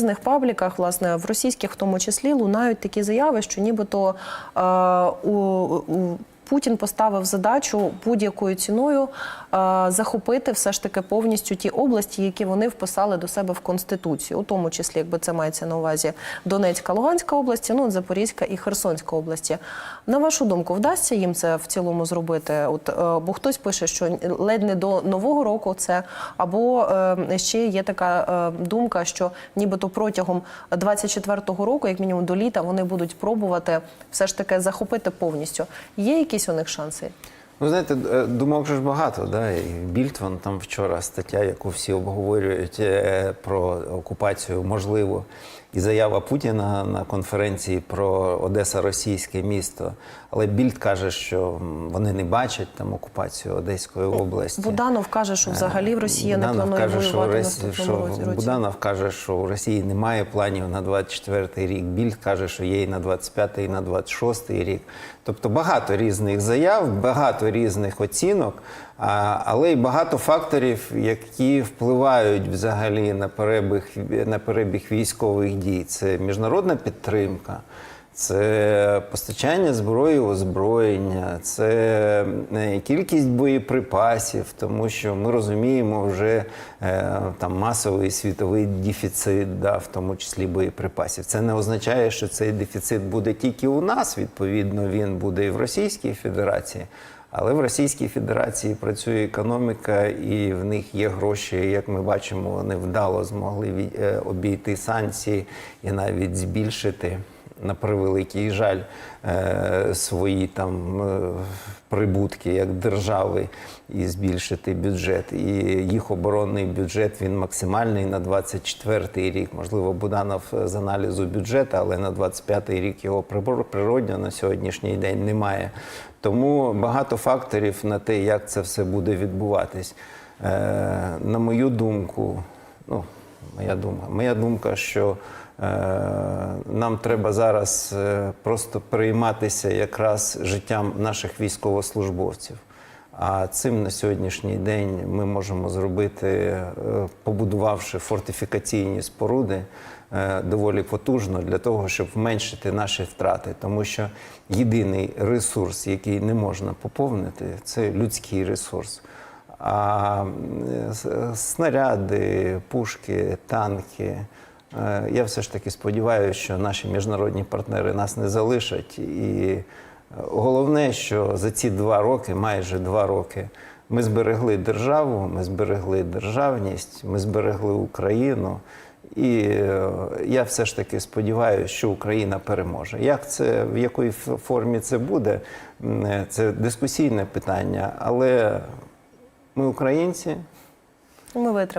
різних пабліках, власне, в російських в тому числі, лунають такі заяви, що нібито е, у, у Путін поставив задачу будь-якою ціною е, захопити все ж таки повністю ті області, які вони вписали до себе в конституцію, у тому числі, якби це мається на увазі Донецька, Луганська області, ну Запорізька і Херсонська області. На вашу думку, вдасться їм це в цілому зробити? От е, бо хтось пише, що ледь не до нового року це, або е, ще є така думка, що нібито протягом 24-го року, як мінімум до літа, вони будуть пробувати все ж таки захопити повністю. Є якісь у них шанси? Ну, знаєте, е, думок ж багато, да? і Більтван там вчора стаття, яку всі обговорюють е, про окупацію, можливо, і заява Путіна на конференції про Одеса російське місто. Але Більд каже, що вони не бачать там окупацію Одеської області. Буданов каже, що взагалі в Росії не Буданов планує каже, що, воювати в Росі- наступному що році. Буданов каже, що у Росії немає планів на 24-й рік. Більд каже, що є і на 25-й, і на 26-й рік. Тобто багато різних заяв, багато різних оцінок, але й багато факторів, які впливають взагалі на перебіг, на перебіг військових дій. Це міжнародна підтримка. Це постачання зброї, озброєння, це е, кількість боєприпасів, тому що ми розуміємо вже е, там масовий світовий дефіцит, да, в тому числі боєприпасів. Це не означає, що цей дефіцит буде тільки у нас. Відповідно, він буде і в Російській Федерації. Але в Російській Федерації працює економіка, і в них є гроші. Як ми бачимо, вони вдало змогли е, обійти санкції і навіть збільшити на превеликий жаль е, свої там е, прибутки як держави і збільшити бюджет. І їх оборонний бюджет він максимальний на 24-й рік. Можливо, Буданов з аналізу бюджету, але на 25-й рік його природньо на сьогоднішній день немає. Тому багато факторів на те, як це все буде відбуватись. Е, на мою думку, ну, моя думка, моя думка, що е, нам треба зараз е, просто перейматися якраз життям наших військовослужбовців. А цим на сьогоднішній день ми можемо зробити, е, побудувавши фортифікаційні споруди доволі потужно для того, щоб зменшити наші втрати. Тому що єдиний ресурс, який не можна поповнити, це людський ресурс. А снаряди, пушки, танки. е, Я все ж таки сподіваюся, що наші міжнародні партнери нас не залишать. І е, головне, що за ці два роки, майже два роки, ми зберегли державу, ми зберегли державність, ми зберегли Україну. І е, я все ж таки сподіваюся, що Україна переможе. Як це в якій формі це буде? Це дискусійне питання, але ми українці. Ми витримаємо.